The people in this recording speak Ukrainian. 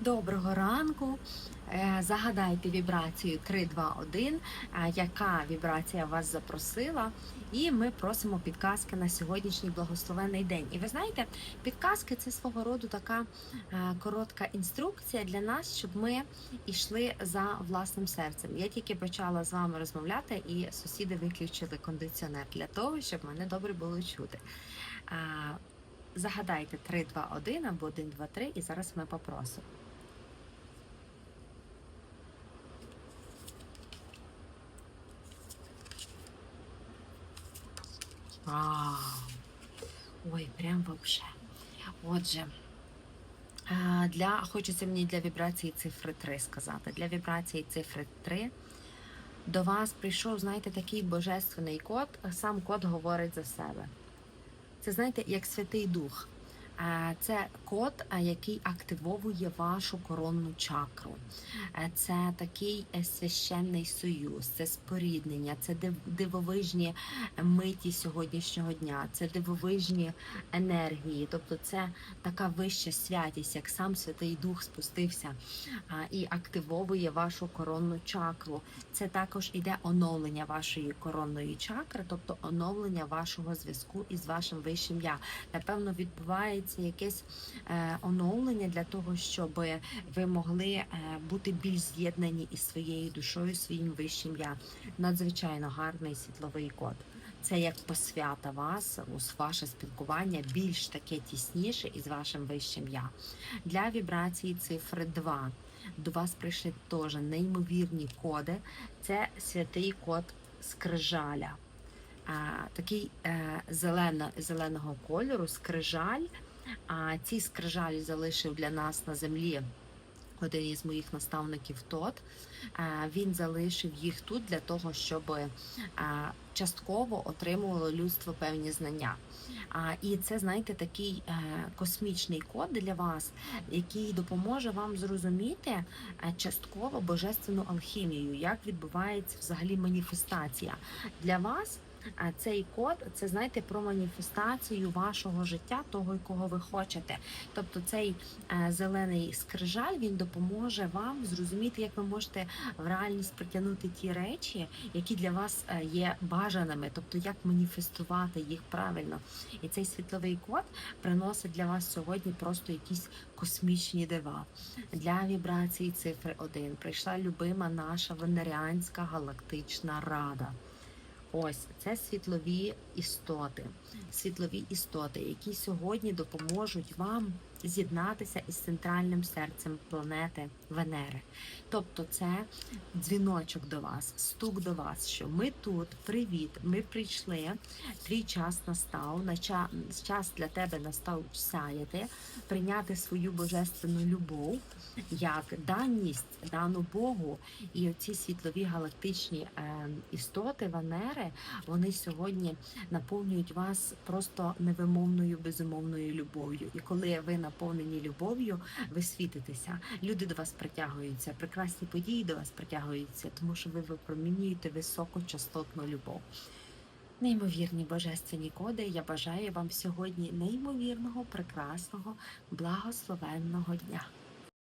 Доброго ранку. Е, Загадайте вібрацію 321, е, яка вібрація вас запросила, і ми просимо підказки на сьогоднішній благословенний день. І ви знаєте, підказки це свого роду така е, коротка інструкція для нас, щоб ми йшли за власним серцем. Я тільки почала з вами розмовляти, і сусіди виключили кондиціонер для того, щоб мене добре було чути. Загадайте 3, 2, 1 або 1, 2, 3, і зараз ми попросимо. Вау! Ой, прям вообще. Отже, для, хочеться мені для вібрації цифри 3 сказати. Для вібрації цифри 3 до вас прийшов, знаєте, такий божественний код, сам код говорить за себе. Це, знаєте, як Святий Дух. Це код, який активовує вашу коронну чакру. Е, Це такий е, священний союз, це споріднення, це дивовижні миті сьогоднішнього дня, це дивовижні енергії. Тобто це така вища святість, як сам Святий Дух спустився і активовує вашу коронну чакру. Це також іде оновлення вашої коронної чакри, тобто оновлення вашого зв'язку із вашим вищим я. Напевно, відбувається якесь е, оновлення для того, щоб ви могли е, бути більш з'єднані із своєю душою, своїм вищим я. Надзвичайно гарний світловий код. Це як посвята вас, ваше спілкування більш таке тісніше із вашим вищим я. Для вібрації цифри 2 до вас прийшли теж неймовірні коди. Це святий код скрижаля. Такий е, зелено, зеленого кольору скрижаль. А ці скрижалі залишив для нас на землі один із моїх наставників тот. Е, Він залишив їх тут для того, щоб е, частково отримувало людство певні знання. І це, знаєте, такий е, космічний код для вас, який допоможе вам зрозуміти частково божественну алхімію, як відбувається взагалі маніфестація для вас. А цей код це знаєте про маніфестацію вашого життя, того, якого ви хочете. Тобто цей е, зелений скрижаль він допоможе вам зрозуміти, як ви можете в реальність притягнути ті речі, які для вас е, є бажаними, тобто як маніфестувати їх правильно. І цей світловий код приносить для вас сьогодні просто якісь космічні дива. Для вібрації цифри 1 прийшла любима наша венеріанська галактична рада. Ось це світлові істоти, світлові істоти, які сьогодні допоможуть вам з'єднатися із центральним серцем планети Венери. Тобто, це дзвіночок до вас, стук до вас, що ми тут, привіт, ми прийшли. Твій час настав, нача- час для тебе настав сяяти, прийняти свою божественну любов як даність дану Богу. І оці світлові галактичні е, істоти Венери, вони сьогодні наповнюють вас просто невимовною безумовною любов'ю. І коли ви наповнені любов'ю, ви світитеся. Люди до вас притягуються, прекрасні події до вас притягуються, тому що ви випромінюєте високочастотну любов. Неймовірні божественні коди. Я бажаю вам сьогодні неймовірного, прекрасного, благословенного дня.